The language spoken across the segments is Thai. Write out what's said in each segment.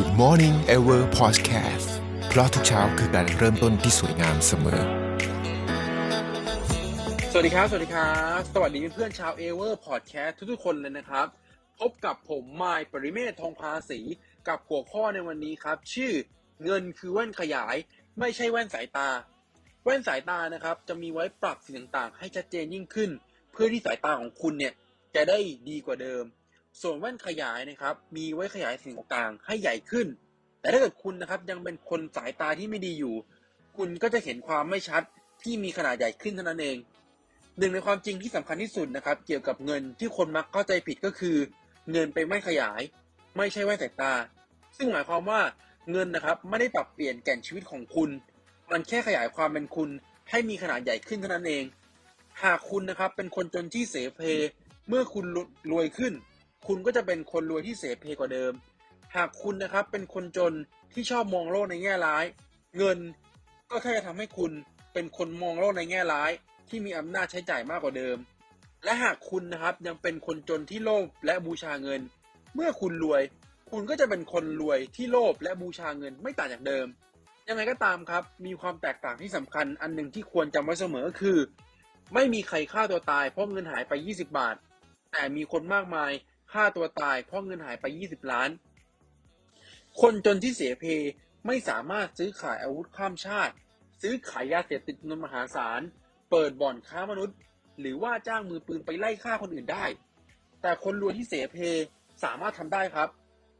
Good Morning Ever Podcast เพราะทุกเช้าคือการเริ่มต้นที่สวยงามเสมอ สวัสดีครับ สวัสดีครับ สวัสดีเพื่อนชาวเอเวอร์พอดแคสต์ทุกๆ คนเลยนะครับ พบกับผมไมายปริเมศทองภาษีกับหัวข้อในวันนี้ครับ ชื่อเงินคือแว่นขยาย ไม่ใช่แว่นสายตา แว่นสายตานะครับ จะมีไว้ปรับสิ่งต่างๆ ให้ชัดเจนยิ่งขึ้น เพื่อที่สายตาของคุณเนี่ยจะได้ดีกว่าเดิม ส่วนแว่นขยายนะครับ มีไว้ขยายสิ่งต่างๆ ให้ใหญ่ขึ้น แต่ถ้าเกิดคุณนะครับยังเป็นคนสายตาที่ไม่ดีอยู่ คุณก็จะเห็นความไม่ชัดที่มีขนาดใหญ่ขึ้นเท่านั้นเอง หนึ่งในความจริงที่สำคัญที่สุดนะครับ เกี่ยวกับเงินที่คนมักเข้าใจผิดก็คือ เงินเป็นแว่นขยาย ไม่ใช่แว่นสายตา ซึ่งหมายความว่าเงินนะครับไม่ได้ปรับเปลี่ยนแก่นชีวิตของคุณ มันแค่ขยายความเป็นคุณให้มีขนาดใหญ่ขึ้นเท่านั้นเอง หากคุณนะครับเป็นคนจนที่เสเพเมื่อคุณรวยขึ้น คุณก็จะเป็นคนรวยที่เสเพกว่าเดิม หากคุณนะครับเป็นคนจนที่ชอบมองโลกในแง่ร้าย เงินก็แค่จะทำให้คุณเป็นคนมองโลกในแง่ร้าย ที่มีอำนาจใช้จ่ายมากกว่าเดิม และหากคุณนะครับยังเป็นคนจนที่โลภและบูชาเงิน เมื่อคุณรวย คุณก็จะเป็นคนรวยที่โลภและบูชาเงินไม่ต่างจากเดิมยังไงก็ตามครับ มีความแตกต่างที่สำคัญอันหนึ่งที่ควรจำไว้เสมอคือ ไม่มีใครฆ่าตัวตายเพราะเงินหายไป 20 บาท แต่มีคนมากมาย ฆ่าตัวตายเพราะเงินหายไป 20 ล้าน คนจนที่เสียเพไม่สามารถซื้อขายอาวุธข้ามชาติ ซื้อขายยาเสพติดจำนวนมหาศาล เปิดบ่อนค้ามนุษย์ หรือว่าจ้างมือปืนไปไล่ฆ่าคนอื่นได้ แต่คนรวยที่เสเพสามารถทำได้ครับ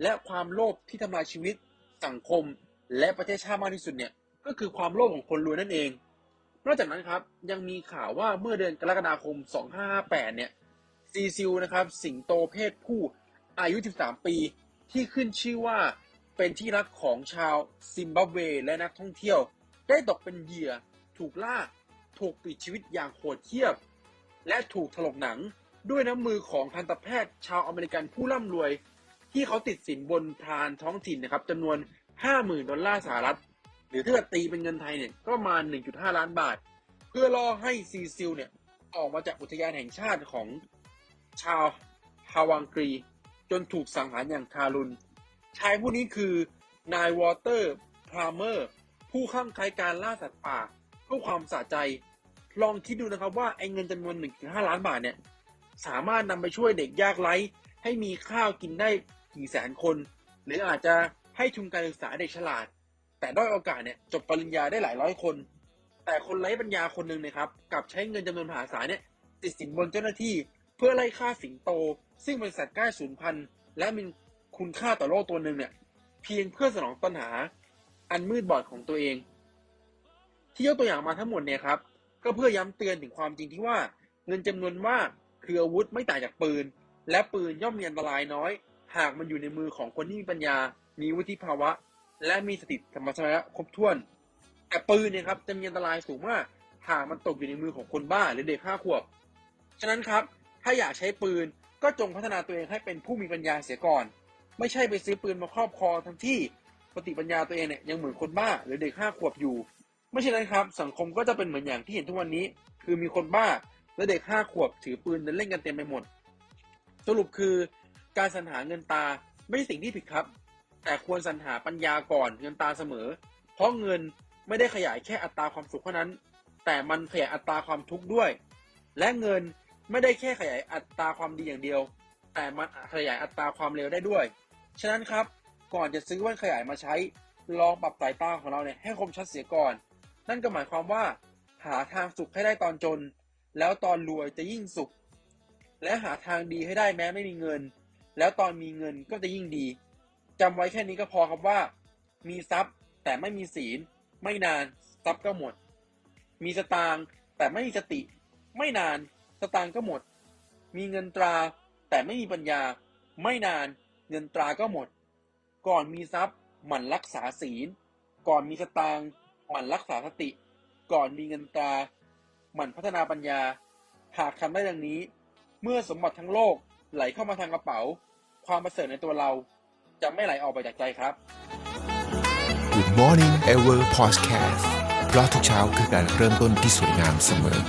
และความโลภที่ทำลายชีวิต สังคม และประเทศชาติมากที่สุดเนี่ยก็คือความโลภของคนรวยนั่นเอง นอกจากนั้นครับยังมีข่าวว่าเมื่อเดือนกรกฎาคม 2558 เนี่ย ซีซิลนะครับ สิงโตเพศผู้อายุ 13 ปี ที่ขึ้นชื่อว่าเป็นที่รักของชาวซิมบับเว และนักท่องเที่ยว ได้ตกเป็นเหยื่อถูกล่าถูกปิดชีวิตอย่างโหดเหี้ยมและถูกถลกหนังด้วยน้ำมือของทันตแพทย์ชาวอเมริกันผู้ร่ำรวย ที่เขาติดสินบนพรานท้องถิ่นนะครับจำนวน 50,000 ดอลลาร์สหรัฐ หรือถ้าเกิดตีเป็นเงินไทยเนี่ยก็ประมาณ1.5 ล้านบาท เพื่อล่อให้ซีซิลเนี่ยออกมาจากอุทยานแห่งชาติของ ชาวฮาวังกรี จนถูกสังหารอย่างทารุณ ชายผู้นี้คือ นายวอเตอร์พรามเมอร์ ผู้ข้างใคล้การล่าสัตว์ป่าเพื่อความสะใจ ลองคิดดูนะครับว่าไอ้เงินจำนวน1.5ล้านบาทเนี่ย สามารถนำไปช่วยเด็กยากไร้ ให้มีข้าวกินได้กี่แสนคน หรืออาจจะให้ทุนการศึกษาเด็กฉลาด แต่ด้อยโอกาสเนี่ยจบปริญญาได้หลายร้อยคน แต่คนไร้ปัญญาคนหนึ่งนะครับกลับใช้เงินจำนวนมหาศาลเนี่ยติดสินบนเจ้าหน้าที่ เพื่อไล่ฆ่าสิงโต ซึ่งเป็นสัตว์ใกล้สูญพันธุ์และมีคุณค่าต่อโลกตัวหนึ่งเนี่ย เพียงเพื่อสนองตัณหา อันมืดบอดของตัวเอง ที่ยกตัวอย่างมาทั้งหมดเนี่ยครับ ก็เพื่อย้ำเตือนถึงความจริงที่ว่า เงินจำนวนมากคืออาวุธไม่ต่างจากปืน และปืนย่อมมีอันตรายน้อย หากมันอยู่ในมือของคนที่มีปัญญา มีวุฒิภาวะ และมีสติธรรมชาติครบถ้วน แต่ปืนเนี่ยครับจะมีอันตรายสูงมากหากมันตกอยู่ในมือของคนบ้าหรือเด็กห้าขวบ ฉะนั้นครับ ถ้าอยากใช้ปืนก็จงพัฒนาตัวเองให้เป็นผู้มีปัญญาเสียก่อน ไม่ใช่ไปซื้อปืนมาครอบครองทั้งที่ปฏิปัญญาตัวเองเนี่ยยังเหมือนคนบ้าหรือเด็กห้าขวบอยู่ ไม่ใช่นั้นครับ สังคมก็จะเป็นเหมือนอย่างที่เห็นทุกวันนี้ คือมีคนบ้าและเด็กห้าขวบถือปืนเดินเล่นกันเต็มไปหมด สรุปคือการสรรหาเงินตาไม่ใช่สิ่งที่ผิดครับ แต่ควรสรรหาปัญญาก่อนเงินตาเสมอ เพราะเงินไม่ได้ขยายแค่อัตราความสุขเท่านั้น แต่มันขยายอัตราความทุกข์ด้วย และเงิน ไม่ได้แค่ขยายอัตราความดีอย่างเดียว แต่มันขยายอัตราความเร็วได้ด้วย ฉะนั้นครับ ก่อนจะซื้อแว่นขยายมาใช้ ลองปรับสายตาของเราเนี่ยให้คมชัดเสียก่อน นั่นก็หมายความว่า หาทางสุขให้ได้ตอนจน แล้วตอนรวยจะยิ่งสุข และหาทางดีให้ได้แม้ไม่มีเงิน แล้วตอนมีเงินก็จะยิ่งดีจำไว้แค่นี้ก็พอครับว่า มีทรัพย์แต่ไม่มีศีล ไม่นานทรัพย์ก็หมด มีสตางค์แต่ไม่มีสติ ไม่นาน สตางค์ก็หมด มีเงินตราแต่ไม่มีปัญญา ไม่นานเงินตราก็หมด ก่อนมีทรัพย์หมั่นรักษาศีล ก่อนมีสตางค์หมั่นรักษาสติ ก่อนมีเงินตราหมั่นพัฒนาปัญญา หากทำได้ดังนี้ เมื่อสมบัติทั้งโลกไหลเข้ามาทางกระเป๋า ความประเสริฐในตัวเราจะไม่ไหลออกไปจากใจครับ Good Morning Ever Podcast เพราะทุกเช้าคือการเริ่มต้นที่สวยงามเสมอ